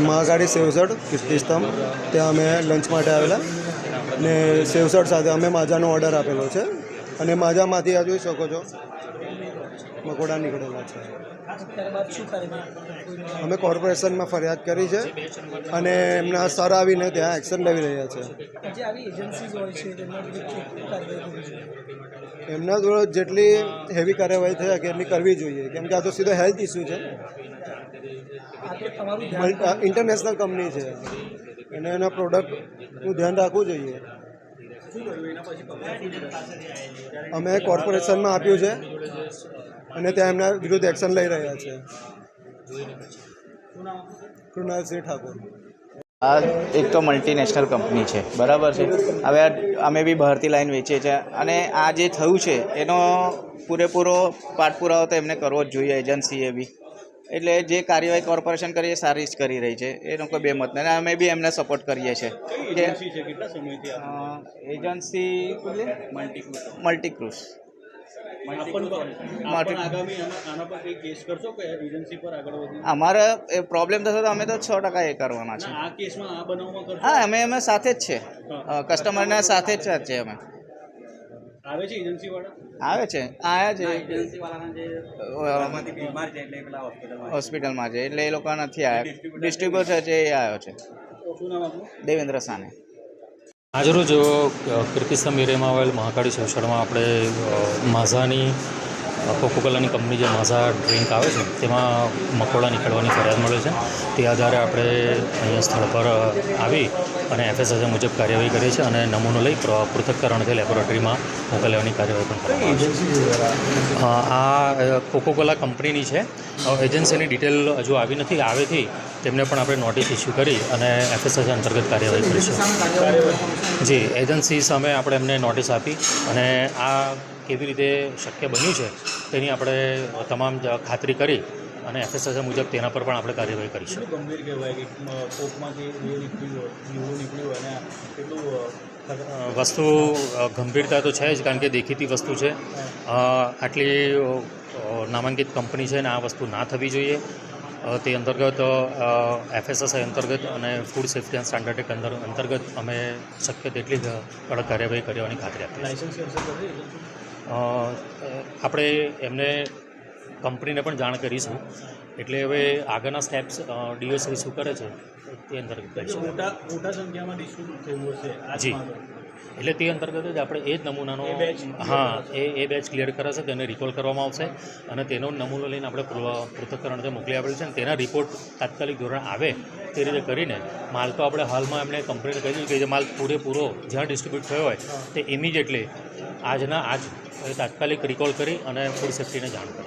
મહાકાળી સેવસડ કીર્તિસ્તંભ ત્યાં અમે લંચ માટે આવેલા ને સેવસડ સાથે અમે માજાનો ઓર્ડર આપેલો છે. અને માજામાંથી આ જોઈ શકો છો. મકોડા નીકળેલા છે. અમે કોર્પોરેશનમાં ફરિયાદ કરી છે અને એમના સર આવીને ત્યાં એક્શન લેવી રહ્યા છે. એમના જોડે જેટલી હેવી કાર્યવાહી થઈ શકે એટલી કરવી જોઈએ. કેમ કે આ તો સીધો હેલ્થ ઇસ્યુ છે. ઇન્ટરનેશનલ કંપની છે. અને એના પ્રોડક્ટનું ધ્યાન રાખવું જોઈએ. અમે કોર્પોરેશનમાં આપ્યું છે અને ત્યાં એમના વિરુદ્ધ એક્શન લઈ રહ્યા છે. કૃણાલસિંહ ઠાકોર. આ એક તો મલ્ટીનેશનલ કંપની છે બરાબર છે? હવે આ અમે બી બહારથી લાઈન વેચીએ છીએ અને આ જે થયું છે એનો પૂરેપૂરો પાઠપુરાવો તો એમને કરવો જ જોઈએ એજન્સીએ બી. એટલે જે કાર્યવાહી કોર્પોરેશન કરી એ સારી જ કરી રહી છે. એનો કોઈ બે મત નહીં અમે બી એમને સપોર્ટ કરીએ છીએ. એજન્સી મલ્ટીક્રુઝ અમારે એ પ્રોબ્લેમ થશે તો અમે તો છ ટકા એ કરવાના છે હા અમે અમે સાથે જ છે. કસ્ટમરના સાથે જ છે અમે. આવે છે એજન્સી વાળા? આવે છે. આયા છે. એજન્સી વાળાના જે બીમાર છે એટલે પેલા હોસ્પિટલમાં હોસ્પિટલમાં છે એટલે એ લોકો નથી આવ્યા ડિસ્ટ્રીબ્યુટર છે એ આવ્યો છે. શું નામ આપનું? દેવેન્દ્ર સાને. આજરોજ અ, કીર્તિસ્તંભ એરિયામાં આવેલ મહાકાળી શૌચાલયમાં આપણે માઝાની કોકોકોલાની કંપની જે માઝા ડ્રિંક આવે છે તેમાં મકોડા નીકળવાની ફરિયાદ મળે છે. તે આધારે આપણે અહીંયા સ્થળ પર આવી અને એફએસએસએ મુજબ કાર્યવાહી કરી છે અને નમૂનો લઈ પ્ર- પૃથ્થકરણથી લેબોરેટરીમાં મોકલવાની કાર્યવાહી પણ કરવામાં આ કોકોકોલા કંપનીની છે. એજન્સીની ડિટેલ હજુ આવી નથી. આવેથી તેમને પણ આપણે નોટિસ ઇસ્યુ કરી અને એફએસએસ અંતર્ગત કાર્યવાહી કરીશું જી, એજન્સી સામે આપણે એમને નોટિસ આપી અને આ કેવી રીતે શક્ય બન્યું છે તેની આપણે તમામ ખાતરી કરી અને એફએસએસ મુજબ તેના પર પણ આપણે કાર્યવાહી કરીશું. ગંભીર કહેવાય કે કોકમાંથી નીકળ્યું નીકળ્યું અને કેટલું અ, ખતર- અ, વસ્તુ ગંભીરતા તો છે જ કારણ કે દેખીતી વસ્તુ છે. આટલી નામાંકિત કંપની છે ને આ વસ્તુ ના થવી જોઈએ. તે અંતર્ગત એફએસએસઆઈ અંતર્ગત અને food safety and standard act અંદર અંતર્ગત અમે શક્ય તેટલી જ કડક કાર્યવાહી કરવાની ખાતરી આપી આપણે એમને કંપનીને પણ જાણ કરીશું. એટલે હવે આગળના સ્ટેપ્સ ડીઓસી શું કરે છે તે અંતર્ગત મોટા મોટા સંખ્યામાં ડિસ્ટ્રીબ્યુટ થયું હશે જી. એટલે તે અંતર્ગત જ આપણે એ જ નમૂનાનો હા એ એ બેચ ક્લિયર કરાશે તેને રિકોલ કરવામાં આવશે અને તેનો નમૂનો લઈને આપણે પૃથ્થકરણ જે મોકલી આપેલું છે અને તેના રિપોર્ટ તાત્કાલિક ધોરણ આવે તે રીતે કરીને માલ તો આપણે હાલમાં એમણે કંપનીને કહી દીધું કે જે માલ પૂરેપૂરો જ્યાં ડિસ્ટ્રીબ્યુટ થયો હોય તે ઇમિડિયેટલી આજના આજ તાત્કાલિક રિકોલ કરી અને ફૂડ સેફ્ટીને જાણ કરે